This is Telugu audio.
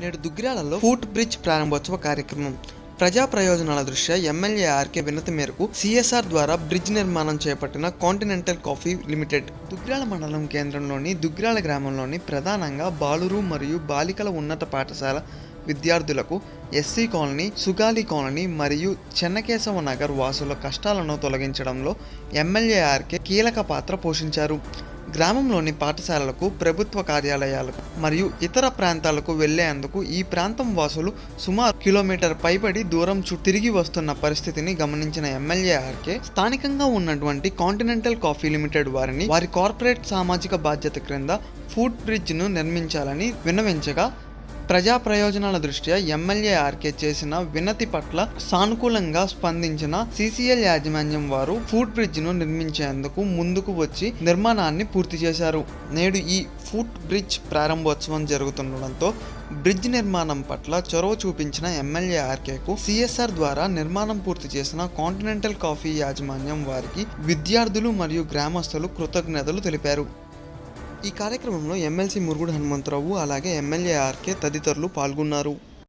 నేడు దుగ్గిరాలలో ఫూట్ బ్రిడ్జ్ ప్రారంభోత్సవ కార్యక్రమం. ప్రజా ప్రయోజనాల దృష్ట్యా ఎమ్మెల్యే ఆర్కే వినతి మేరకు సిఎస్ఆర్ ద్వారా బ్రిడ్జ్ నిర్మాణం చేపట్టిన కాంటినెంటల్ కాఫీ లిమిటెడ్. దుగ్గిరాల మండలం కేంద్రంలోని దుగ్గిరాల గ్రామంలోని ప్రధానంగా బాలురు మరియు బాలికల ఉన్నత పాఠశాల విద్యార్థులకు ఎస్సీ కాలనీ సుగాలి కాలనీ మరియు చెన్నకేశవ నగర్ వాసుల కష్టాలను తొలగించడంలో ఎమ్మెల్యే ఆర్కే కీలక పాత్ర పోషించారు. గ్రామంలోని పాఠశాలలకు ప్రభుత్వ కార్యాలయాలకు మరియు ఇతర ప్రాంతాలకు వెళ్ళేందుకు ఈ ప్రాంతం వాసులు సుమారు కిలోమీటర్ పైబడి దూరం చుట్టూ తిరిగి వస్తున్న పరిస్థితిని గమనించిన ఎమ్మెల్యే ఆర్కే స్థానికంగా ఉన్నటువంటి కాంటినెంటల్ కాఫీ లిమిటెడ్ వారిని వారి కార్పొరేట్ సామాజిక బాధ్యత క్రింద ఫుడ్ బ్రిడ్జ్ను నిర్మించాలని విన్నవించగా ప్రజా ప్రయోజనాల దృష్ట్యా ఎమ్మెల్యే ఆర్కే చేసిన వినతి పట్ల సానుకూలంగా స్పందించిన సిసిఎల్ యాజమాన్యం వారు ఫుడ్ బ్రిడ్జ్ను నిర్మించేందుకు ముందుకు వచ్చి నిర్మాణాన్ని పూర్తి చేశారు. నేడు ఈ ఫుడ్ బ్రిడ్జ్ ప్రారంభోత్సవం జరుగుతుండడంతో బ్రిడ్జ్ నిర్మాణం పట్ల చొరవ చూపించిన ఎమ్మెల్యే ఆర్కేకు సిఎస్ఆర్ ద్వారా నిర్మాణం పూర్తి చేసిన కాంటినెంటల్ కాఫీ యాజమాన్యం వారికి విద్యార్థులు మరియు గ్రామస్తులు కృతజ్ఞతలు తెలిపారు. ఈ కార్యక్రమంలో ఎమ్మెల్సీ మురుగుడు హనుమంతరావు అలాగే ఎమ్మెల్యే ఆర్కే తదితరులు పాల్గొన్నారు.